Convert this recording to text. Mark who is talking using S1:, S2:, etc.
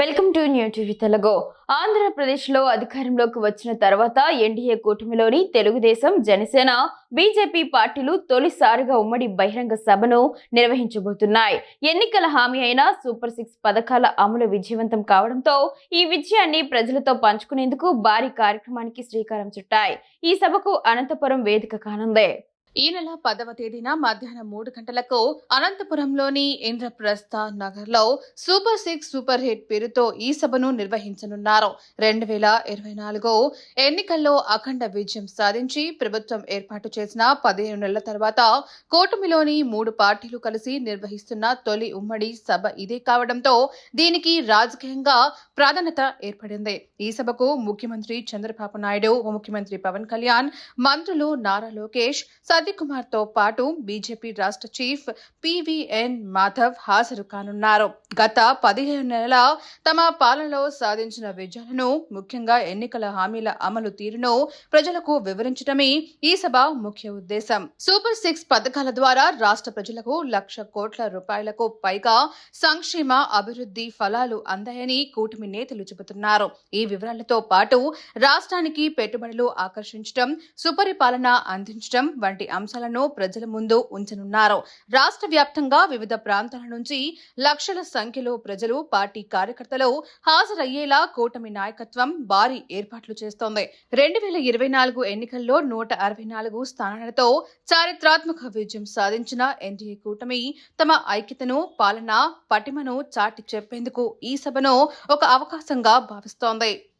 S1: Welcome to new TV Telugu. ఆంధ్రప్రదేశ్లో అధికారంలోకి వచ్చిన తర్వాత ఎన్డీఏ కూటమిలోని తెలుగుదేశం జనసేన బీజేపీ పార్టీలు తొలిసారిగా ఉమ్మడి బహిరంగ సభను నిర్వహించబోతున్నాయి. ఎన్నికల హామీ అయిన సూపర్ సిక్స్ పథకాల అమలు విజయవంతం కావడంతో ఈ విజయాన్ని ప్రజలతో పంచుకునేందుకు భారీ కార్యక్రమానికి శ్రీకారం చుట్టాయి. ఈ సభకు అనంతపురం వేదిక కానుంది.
S2: ఈ నెల పదవ తేదీన మధ్యాహ్నం మూడు గంటలకు అనంతపురంలోని ఇంద్రప్రస్థ నగర్లో సూపర్ సిక్స్ సూపర్ హిట్ పేరుతో ఈ సభను నిర్వహించనున్నారు. రెండు వేల ఇరవై నాలుగు ఎన్నికల్లో అఖండ విజయం సాధించి ప్రభుత్వం ఏర్పాటు చేసిన పదిహేను నెలల తర్వాత కూటమిలోని మూడు పార్టీలు కలిసి నిర్వహిస్తున్న తొలి ఉమ్మడి సభ ఇదే కావడంతో దీనికి రాజకీయంగా ప్రాధాన్యత ఏర్పడింది. ఈ సభకు ముఖ్యమంత్రి చంద్రబాబు నాయుడు ఉప ముఖ్యమంత్రి పవన్ కళ్యాణ్ మంత్రులు నారా లోకేష్ రవికుమార్తో పాటు బీజేపీ రాష్ట్ర చీఫ్ పివిఎన్ మాధవ్ హాజరు కానున్నారు. గత పదిహేను నెలల తమ పాలనలో సాధించిన విజయాలను ముఖ్యంగా ఎన్నికల హామీల అమలు తీరును ప్రజలకు వివరించడమే ఈ సభ ముఖ్య ఉద్దేశం. సూపర్ సిక్స్ పథకాల ద్వారా రాష్ట్ర ప్రజలకు లక్ష కోట్ల రూపాయలకు పైగా సంక్షేమ అభివృద్ధి ఫలాలు అందాయని కూటమి నేతలు చెబుతున్నారు. ఈ వివరాలతో పాటు రాష్ట్రానికి పెట్టుబడులు ఆకర్షించడం సుపరిపాలన అందించడం వంటి అంశాలను ప్రజల ముందు ఉంచనున్నారు. రాష్ట్ర వ్యాప్తంగా వివిధ ప్రాంతాల నుంచి లక్షల సంఖ్యలో ప్రజలు పార్టీ కార్యకర్తలు హాజరయ్యేలా కూటమి నాయకత్వం భారీ ఏర్పాట్లు చేస్తోంది. రెండు వేల ఇరవై నాలుగు ఎన్నికల్లో నూట అరవై నాలుగు స్థానాలతో చారిత్రాత్మక విజయం సాధించిన ఎన్డీఏ కూటమి తమ ఐక్యతను పాలన పటిమను చాటి చెప్పేందుకు ఈ సభను ఒక అవకాశంగా భావిస్తోంది.